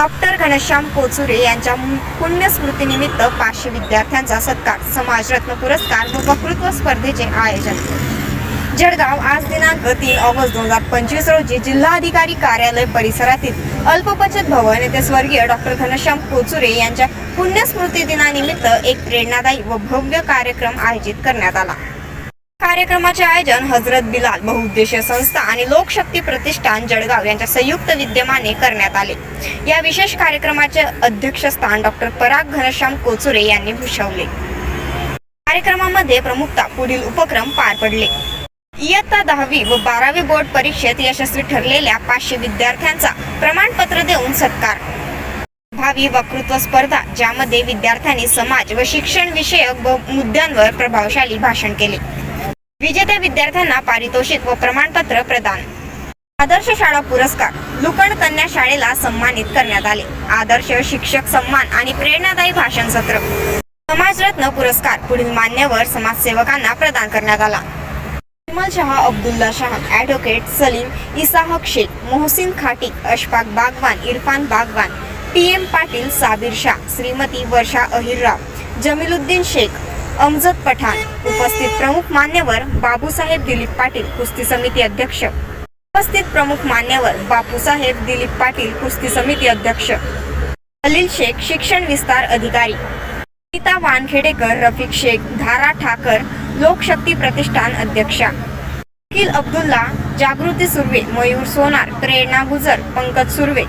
Doctor Ghanshyam कोचुरे यांच्या पुण्यस्मृतीनिमित्त पाचशे विद्यार्थ्यांचा सत्कार. समाजरत्न पुरस्कार व वक्तृत्व स्पर्धेचे आयोजन. जळगाव आज दिनांक तीन ऑगस्ट दोन हजार पंचवीस रोजी जिल्हाधिकारी कार्यालय परिसरातील अल्पबचत भवन येथे स्वर्गीय डॉक्टर घनश्याम कोचुरे यांच्या पुण्यस्मृती दिनानिमित्त एक प्रेरणादायी व भव्य कार्यक्रम आयोजित करण्यात आला. कार्यक्रमाचे आयोजन हजरत बिलाल बहुउद्देशीय संस्था आणि लोकशक्ती प्रतिष्ठान जळगाव यांच्या संयुक्त विद्यमाने करण्यात आले. या विशेष कार्यक्रमाचे अध्यक्षस्थान डॉक्टर पराग घनश्याम कोचुरे यांनी भूषवले. कार्यक्रमामध्ये प्रमुखता पुढील उपक्रम पार पडले. इयत्ता दहावी व बारावी बोर्ड परीक्षेत यशस्वी ठरलेल्या पाचशे विद्यार्थ्यांचा प्रमाणपत्र देऊन सत्कार. भावी वक्तृत्व स्पर्धा ज्यामध्ये विद्यार्थ्यांनी समाज व शिक्षण विषयक व मुद्द्यांवर प्रभावशाली भाषण केले. विजेत्या विद्यार्थ्यांना पारितोषिक व प्रमाणपत्र प्रदान. आदर्श शाळा पुरस्कार लुकण कन्या शाळेला सन्मानित करण्यात आले. आदर्श शिक्षक सन्मान आणि प्रेरणादायी भाषण सत्र. समाजरत्न पुरस्कार पुढील मान्यवर समाजसेवकांना प्रदान करण्यात आला. Vimal Shah Abdulla Shah advocate Salim Isahak Sheikh Mohsin Khati Ashfaq Bagwan Irfan Bagwan P M Patil Sabir Shah Shrimati Varsha Ahirrao Jamiluddin Sheikh Amjad Pathan. उपस्थित प्रमुख मान्यवर बाबूसाहेब दिलीप पाटील कुस्ती समिती अध्यक्ष. उपस्थित प्रमुख मान्यवर बापूसाहेब दिलीप पाटील कुस्ती समिती अध्यक्ष. अलिल शेख शिक्षण विस्तार अधिकारी. गीता वानखेडेकर रफिक शेख धारा ठाकर लोकशक्ती प्रतिष्ठान अध्यक्षा. अखिल अब्दुल्ला जागृती सुर्वे मयूर सोनार प्रेरणा गुजर पंकज सुर्वे.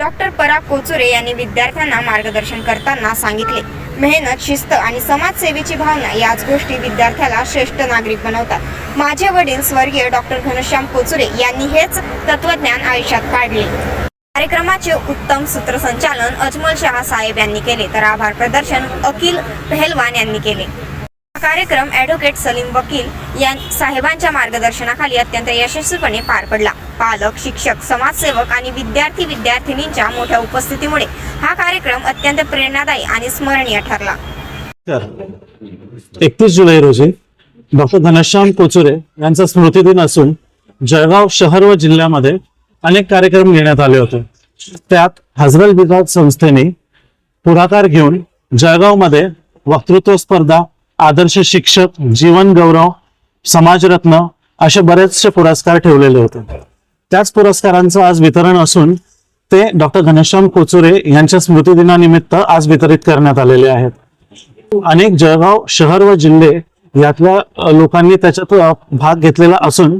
डॉक्टर पराग कोचुरे यांनी विद्यार्थ्यांना मार्गदर्शन करताना सांगितले. मेहनत शिस्त आणि समाजसेवेची भावना याच गोष्टी विद्यार्थ्याला श्रेष्ठ नागरिक बनवतात. माझे वडील स्वर्गीय डॉक्टर घनश्याम कोचुरे यांनी हेच तत्वज्ञान आयुष्यात पाडले. कार्यक्रमाचे उत्तम सूत्रसंचालन अजमल शहा साहेब यांनी केले तर आभार प्रदर्शन अखिल पहलवान यांनी केले. हा कार्यक्रम ॲडव्होकेट सलीम वकील या साहेबांच्या मार्गदर्शनाखाली अत्यंत यशस्वीपणे पार पडला. पालक शिक्षक समाजसेवक आणि विद्यार्थी विद्यार्थिनींच्या मोठ्या उपस्थितीमुळे हा कार्यक्रम अत्यंत प्रेरणादायी आणि स्मरणीय ठरला. तर एकतीस जुलै रोजी डॉक्टर घनश्याम कोचुरे यांचा स्मृतिदिन असून जळगाव शहर व जिल्ह्यामध्ये अनेक कार्यक्रम घेण्यात आले होते. त्यात हजरल विभाग संस्थेने पुढाकार घेऊन जळगावमध्ये वक्तृत्व स्पर्धा आदर्श शिक्षक जीवन गौरव समाजरत्न असे बरेचसे पुरस्कार ठेवलेले होते. त्याच पुरस्कारांचं आज वितरण असून ते डॉक्टर घनश्याम कोचुरे यांच्या स्मृतिदिनानिमित्त आज वितरित करण्यात आलेले आहेत. अनेक जळगाव शहर व जिल्हे यातल्या लोकांनी त्याच्यात भाग घेतलेला असून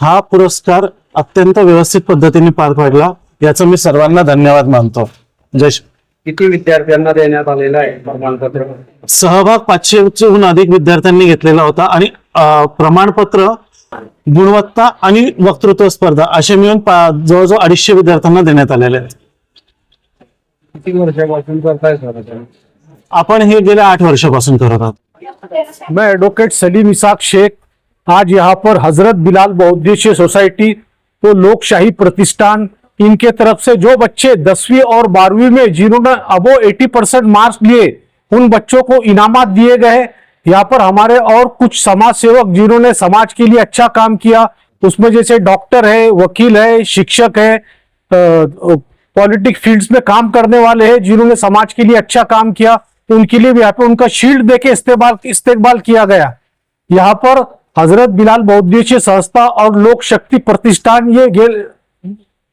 हा पुरस्कार अत्यंत व्यवस्थित पद्धतीने पार पाडला याचा मी सर्वांना धन्यवाद मानतो. जय किती विद्यार्थ्यांना देण्यात आलेलं आहे प्रमाणपत्र? सहभाग पाचशेहून अधिक विद्यार्थ्यांनी घेतलेला होता आणि प्रमाणपत्र गुणवत्ता आणि वक्तृत्व स्पर्धा असे मिळून पा- जवळजवळ अडीचशे विद्यार्थ्यांना देण्यात आलेले आहेत. किती वर्षापासून करताय सर आपण हे गेल्या आठ वर्षापासून करत आहोत. मैं एडवोकेट सलीम इसाक शेख आज यहाँ पर हज़रत बिलाल बहुद्देशीय सोसाइटी तो लोकशाही प्रतिष्ठान इनके तरफ़ से जो बच्चे दसवीं और बारहवीं में जिन्होंने अबो 80 परसेंट मार्क्स लिए उन बच्चों को इनामत दिए गए। यहाँ पर हमारे और कुछ समाज सेवक जिन्होंने समाज के लिए अच्छा काम किया, उसमें जैसे डॉक्टर है, वकील है, शिक्षक है पॉलिटिक फील्ड्स में काम करने वाले हैं, जिन्होंने समाज के लिए अच्छा काम किया तो उनके लिए भी यहाँ पे उनका शील्ड देके इस्तेमाल इस्तेमाल किया गया। यहाँ पर हज़रत बिलाल बहुद्देशीय संस्था और लोक शक्ति प्रतिष्ठान ये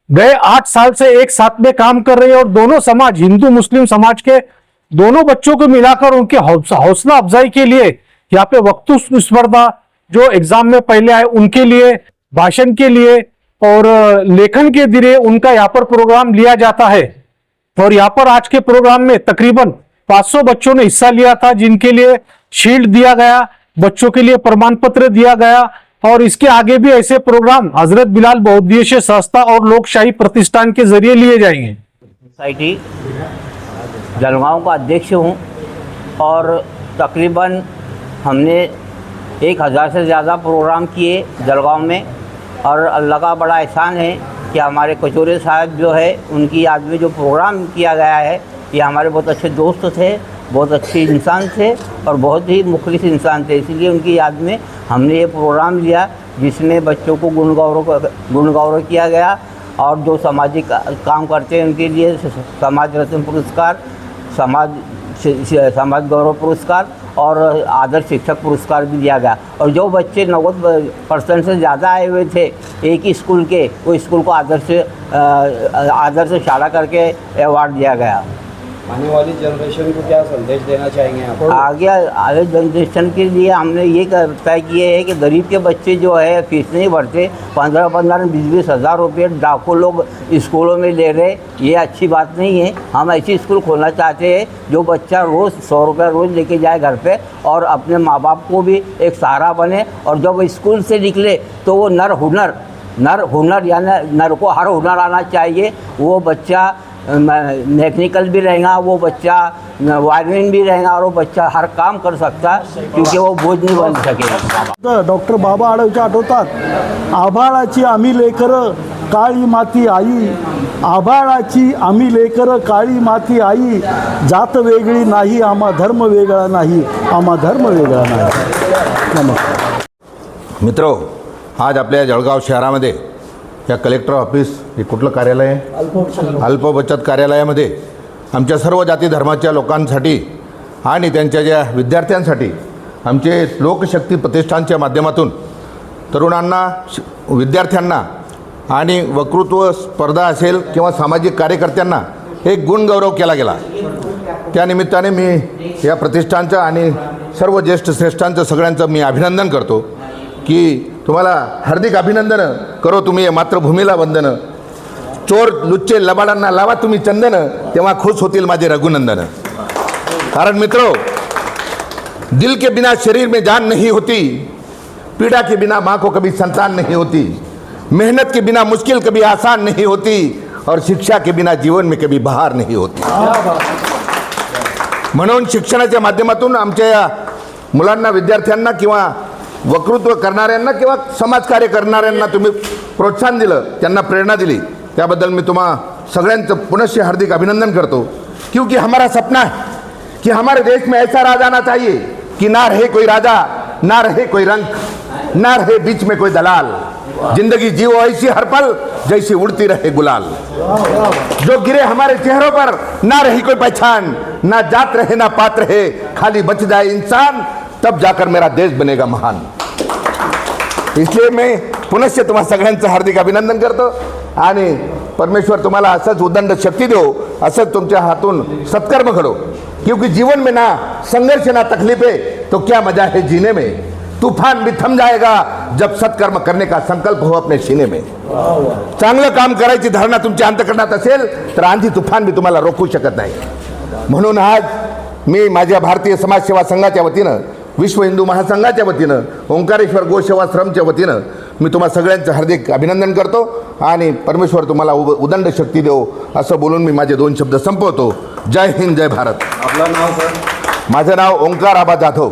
गए आठ साल से एक साथ में काम कर रहे हैं और दोनों समाज, हिंदू, मुस्लिम समाज के दोनों बच्चों को मिलाकर उनके हौसला अफजाई के लिए यहाँ पे वक्तु स्पर्धा जो एग्ज़ाम में पहले आए उनके लिए, भाषण के लिए और लेखन के लिए उनका यहाँ पर प्रोग्राम लिया जाता है। और यहाँ पर आज के प्रोग्राम में तकरीबन 500 बच्चों ने हिस्सा लिया था जिनके लिए शील्ड दिया गया, बच्चों के लिए प्रमाण पत्र दिया गया और इसके आगे भी ऐसे प्रोग्राम हज़रत बिलाल बहुद्देशीय संस्था और लोकशाही प्रतिष्ठान के ज़रिए लिए जाएँगे। जलगांव का अध्यक्ष हूँ और तकरीबन हमने एक हज़ार से ज़्यादा प्रोग्राम किए जलगांव में और अल्लाह का बड़ा एहसान है कि हमारे कचोरे साहब जो है, उनकी याद में जो प्रोग्राम किया गया है, ये हमारे बहुत अच्छे दोस्त थे, बहुत अच्छे इंसान थे और बहुत ही मुखलिस इंसान थे। इसलिए उनकी याद में हमने ये प्रोग्राम लिया, जिसमें बच्चों को गुण गौरव गुण गौरव किया गया और जो सामाजिक काम करते हैं उनके लिए समाज रत्न पुरस्कार समाज समाज गौरव पुरस्कार और आदर्श शिक्षक पुरस्कार भी दिया गया। और जो बच्चे नब्बे परसेंट से ज़्यादा आए हुए थे, एक ही स्कूल के, वो स्कूल को आदर्श आदर्श शाला करके अवार्ड दिया गया। आने वाली जनरेशन को क्या संदेश देना चाहेंगे आप? आगे आगे जनरेशन के लिए हमने ये तय किए है कि गरीब के बच्चे जो है फ़ीस नहीं भरते। पंद्रह पंद्रह, बीस बीस हज़ार रुपये लाखों लोग स्कूलों में ले रहे ये अच्छी बात नहीं है। हम ऐसी स्कूल खोलना चाहते हैं जो बच्चा रोज़ सौ रुपये रोज़ लेके जाए घर पे और अपने माँ बाप को भी एक सहारा बने और जब स्कूल से निकले तो वो नर हुनर नर हुनर यानी नर को हर हुनर आना चाहिए। वो बच्चा मैकेनिकल भी रहेगा वो बच्चा वायरमैन भी रहेगा और वो बच्चा हर काम कर सकता है क्योंकि वो बोझ नहीं बन सकेगा डॉक्टर बाबा आडवचे आठवतात आभाळाची आम्ही लेकरं काळी माती आई. आभाळाची आम्ही लेकरं काळी माती आई. जात वेगळी नाही आम्हा धर्म वेगळा नाही आम्हा धर्म वेगळा नाही. नमस्कार. मित्रो आज आपल्या जळगाव शहरामध्ये या कलेक्टर ऑफिस हे कुठलं कार्यालय? आहे अल्प बचत कार्यालयामध्ये आमच्या सर्व जाती धर्माच्या लोकांसाठी आणि त्यांच्या ज्या विद्यार्थ्यांसाठी आमचे लोकशक्ती प्रतिष्ठानच्या माध्यमातून तरुणांना श- विद्यार्थ्यांना आणि वक्तृत्व स्पर्धा असेल किंवा सामाजिक कार्यकर्त्यांना एक गुणगौरव केला गेला. त्यानिमित्ताने मी या प्रतिष्ठानचं आणि सर्व ज्येष्ठ श्रेष्ठांचं सगळ्यांचं मी अभिनंदन करतो की तुम्हाला हार्दिक अभिनंदन करो तुम्ही मातृभूमीला वंदन. चोर लुच्चे लबाडांना लावा तुम्ही चंदन तेव्हा खुश होतील माझे रघुनंदन. कारण मित्र दिल के बिना शरीर में जान नहीं होती पीड़ा के बिना माँ को कभी संतान नहीं होती मेहनत के बिना मुश्किल कभी आसान नहीं होती और शिक्षा के बिना जीवन में कभी बहार नहीं होती. म्हणून शिक्षणाच्या माध्यमातून आमच्या या मुलांना विद्यार्थ्यांना किंवा वक्तृत्व करणाऱ्यांना किंवा समाजकार्य करणाऱ्यांना तुम्ही प्रोत्साहन दिलं त्यांना प्रेरणा दिली त्याबद्दल मी तुम्हा सगळ्यांचं पुनश्च हार्दिक अभिनंदन करतो. क्योंकि हमारा सपना है कि हमारे देश में ऐसा राजा आना चाहिए कि ना रहे कोई राजा ना रहे कोई रंग ना रहे बीच में कोई दलाल। जिंदगी जीवो ऐसी हर पल जैसी उड़ती रहे गुलाल। जो गिरे हमारे चेहरों पर ना रही कोई पहचान ना जात रहे ना पात रहे खाली बच जाए इंसान तब जाकर मेरा देश बनेगा महान। इसलिए मी पुनश्च तुम्हा सगळ्यांचं हार्दिक अभिनंदन करतो आणि परमेश्वर तुम्हाला असंच उदंड शक्ती देऊ असंच तुमच्या हातून सत्कर्म घडो. क्योंकि जीवन में ना संघर्ष ना तकलीफे तो क्या मजा है जीने में? तूफान भी थम जाएगा जब सत्कर्म करने का संकल्प हो अपने सीने में। चांगलं काम करायची धारणा तुमच्या अंतकरणात असेल तर आंधी तुफान मी तुम्हाला रोखू शकत नाही. म्हणून आज मी माझ्या भारतीय समाजसेवा संघाच्या वतीनं विश्व हिंदू महासंघाच्या वतीनं ओंकारेश्वर गोसेवाश्रमच्या वतीनं मी तुम्हा सगळ्यांचं हार्दिक अभिनंदन करतो आणि परमेश्वर तुम्हाला उब उदंड शक्ती देव असं बोलून मी माझे दोन शब्द संपवतो. जय हिंद जय भारत. आपलं नाव सर? माझं नाव ओंकार आबा जाधव.